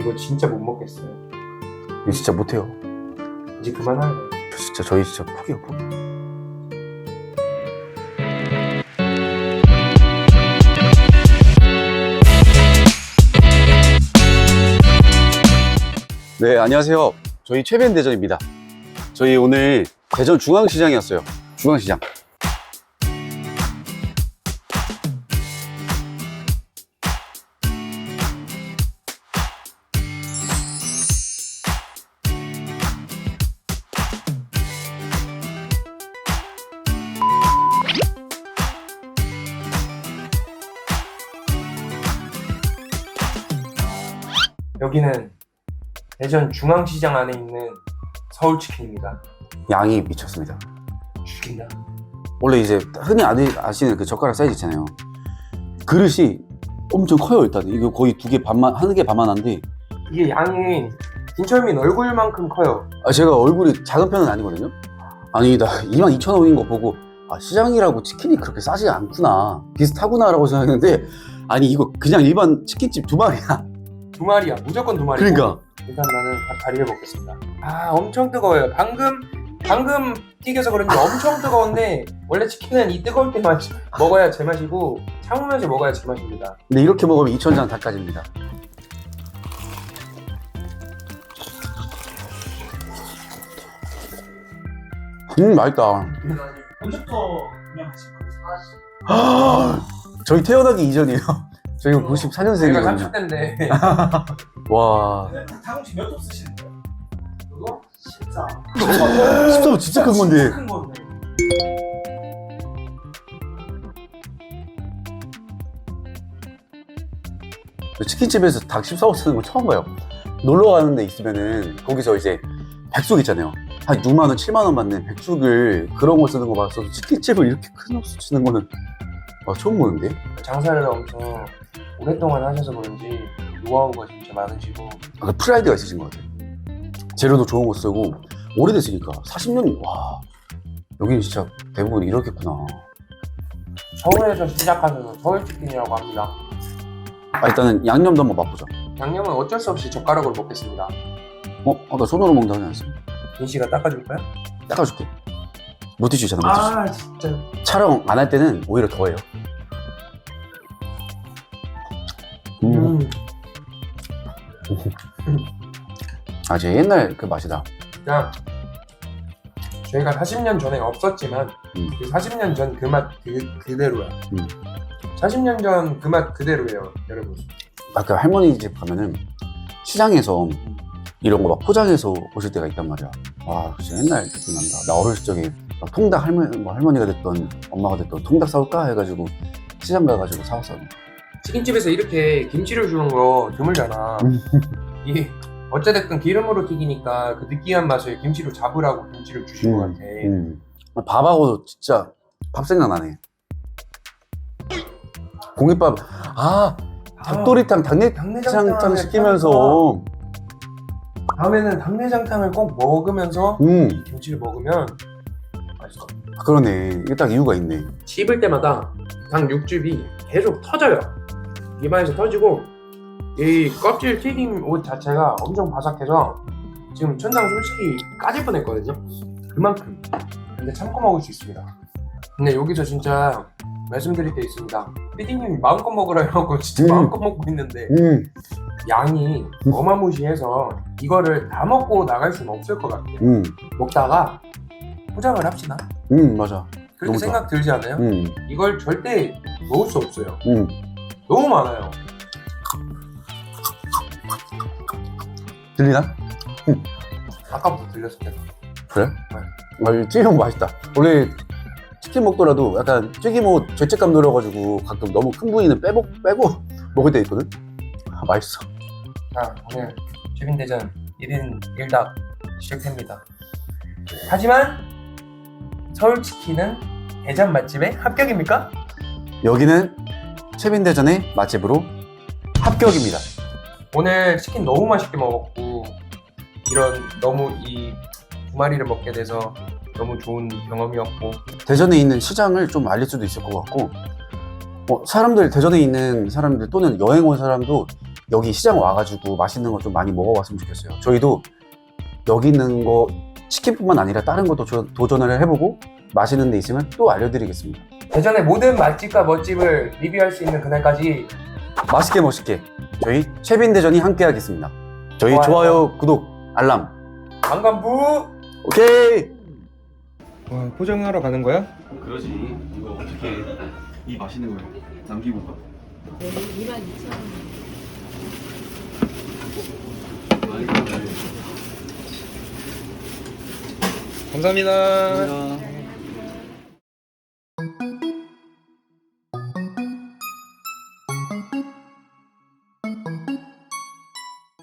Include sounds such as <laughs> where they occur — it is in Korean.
이거 진짜 못 먹겠어요. 이거 진짜 못해요. 이제 그만할래. 저 진짜 저희 진짜 포기요 포기. 네 안녕하세요. 저희 최변 대전입니다. 저희 오늘 대전 중앙시장이었어요. 중앙시장. 여기는 대전 중앙시장 안에 있는 서울치킨입니다. 양이 미쳤습니다. 죽인다. 원래 이제 흔히 아니, 아시는 그 젓가락 사이즈 있잖아요. 그릇이 엄청 커요 일단. 이거 거의 두 개 반만 한 개 반만 한데 이게 양이 김철민 얼굴만큼 커요. 아, 제가 얼굴이 작은 편은 아니거든요. 아니 나 22,000원인 거 보고 아, 시장이라고 치킨이 그렇게 싸지 않구나 비슷하구나라고 생각했는데 아니 이거 그냥 일반 치킨집 두 마리야. 두 마리야. 무조건 두 마리. 그러니까 일단 나는 다- 다리를 먹겠습니다. 아 엄청 뜨거워요. 방금 방금 튀겨서 그런지 엄청 뜨거운데 원래 치킨은 이 뜨거울 때맛 먹어야 제맛이고 참으면서 먹어야 제맛입니다. 근데 이렇게 먹으면 2,000장 닭까지입니다. 음 맛있다. 언제부터 그냥 사실 저희 태어나기 이전이에요. 저희가 저희가 94년생이거든요. 30대인데 <laughs> 와. 다금치 몇톱 쓰시는 거예요? 이거 14 14도 진짜 큰 건데. 큰 건데 치킨집에서 닭 14호 쓰는 거 처음 봐요. 놀러 가는 데 있으면은 거기서 이제 백숙 있잖아요. 한 6만 원, 7만 원 받는 백숙을 그런 거 쓰는 거 봐서 치킨집을 이렇게 큰 옥수 치는 거는 아, 처음 보는데? 장사를 엄청 오랫동안 하셔서 그런지 노하우가 진짜 많으시고 아, 그 프라이드가 있으신 것 같아요. 재료도 좋은 거 쓰고 오래됐으니까 40년이 와 여기는 진짜 대부분 이렇겠구나. 서울에서 시작하셔서 서울 치킨이라고 합니다. 아, 일단은 양념도 한번 맛보자. 양념은 어쩔 수 없이 젓가락으로 먹겠습니다. 어? 아까 손으로 먹는다 하지 않았어? 민 씨가 닦아줄까요? 닦아줄게. 물티슈 있잖아, 물티슈. 아 진짜 촬영 안 할 때는 오히려 더해요. 아, 제 옛날 그 맛이다. 그냥 저희가 40년 전에 없었지만 음. 그 40년 전 그 맛 그, 그대로야. 음. 40년 전 그 맛 그대로예요, 여러분. 아까 할머니 집 가면은 시장에서 이런 거 막 포장해서 오실 때가 있단 말이야. 와, 진짜 옛날 느낌 난다. 나 어렸을 적에 막 통닭 할머니, 뭐 할머니가 됐던 엄마가 됐던 통닭 사올까 해가지고 시장 가가지고 사왔었는데. 치킨집에서 이렇게 김치를 주는 거 드물잖아. 음. 이 어찌됐든 기름으로 튀기니까 그 느끼한 맛을 김치로 잡으라고 김치를 주신 것 같아. 음. 밥하고 진짜 밥 생각나네. 공깃밥, 아, 닭도리탕, 당내장탕 당내장탕을 시키면서, 다음에는 당내장탕을 꼭 먹으면서 음, 이 김치를 먹으면 맛있어. 그러네. 이게 딱 이유가 있네. 씹을 때마다 닭 육즙이 계속 터져요. 입안에서 터지고 이 껍질 튀김 옷 자체가 엄청 바삭해서 지금 천장 솔직히 까질 뻔했거든요. 그만큼. 근데 참고 먹을 수 있습니다. 근데 여기서 진짜 말씀드릴 게 있습니다. 피디님이 마음껏 먹으라 해갖고 <laughs> 진짜 음. 마음껏 먹고 있는데 음, 양이 어마무시해서 이거를 다 먹고 나갈 수는 없을 것 같아요. 음, 먹다가 포장을 합시다. 음, 맞아. 그렇게 너무 좋아. 생각 들지 않아요? 음, 이걸 절대 먹을 수 없어요. 음. 너무 많아요. 들리나? 아까부터 들렸을 때. 그래? 아, 이 튀김옷 맛있다. 원래 치킨 먹더라도 약간 튀김옷 죄책감 들어가지고 가끔 너무 큰 부위는 빼고, 빼고 <laughs> 먹을 때 있거든? 아, 맛있어. 자, 오늘 최빈대전 1인 1답 시작됩니다. 하지만 서울치킨은 대전 맛집의 합격입니까? 여기는 최빈 대전의 맛집으로 합격입니다. 오늘 치킨 너무 맛있게 먹었고 이런 너무 이 두 마리를 먹게 돼서 너무 좋은 경험이었고 대전에 있는 시장을 좀 알릴 수도 있을 것 같고 어, 사람들 대전에 있는 사람들 또는 여행 온 사람도 여기 시장 와가지고 맛있는 거 좀 많이 먹어봤으면 좋겠어요. 저희도 여기 있는 거 치킨뿐만 아니라 다른 것도 조- 도전을 해보고 맛있는 데 있으면 또 알려드리겠습니다. 대전의 모든 맛집과 멋집을 리뷰할 수 있는 그날까지 맛있게 멋있게 저희 최빈 대전이 함께하겠습니다. 저희 좋아요. 좋아요, 구독, 알람. 강간부 오케이. 와 포장하러 가는 거야? 그러지. 이거 어떻게 이 맛있는 걸 남기고 가? 네, 22,000원. 감사합니다. 감사합니다.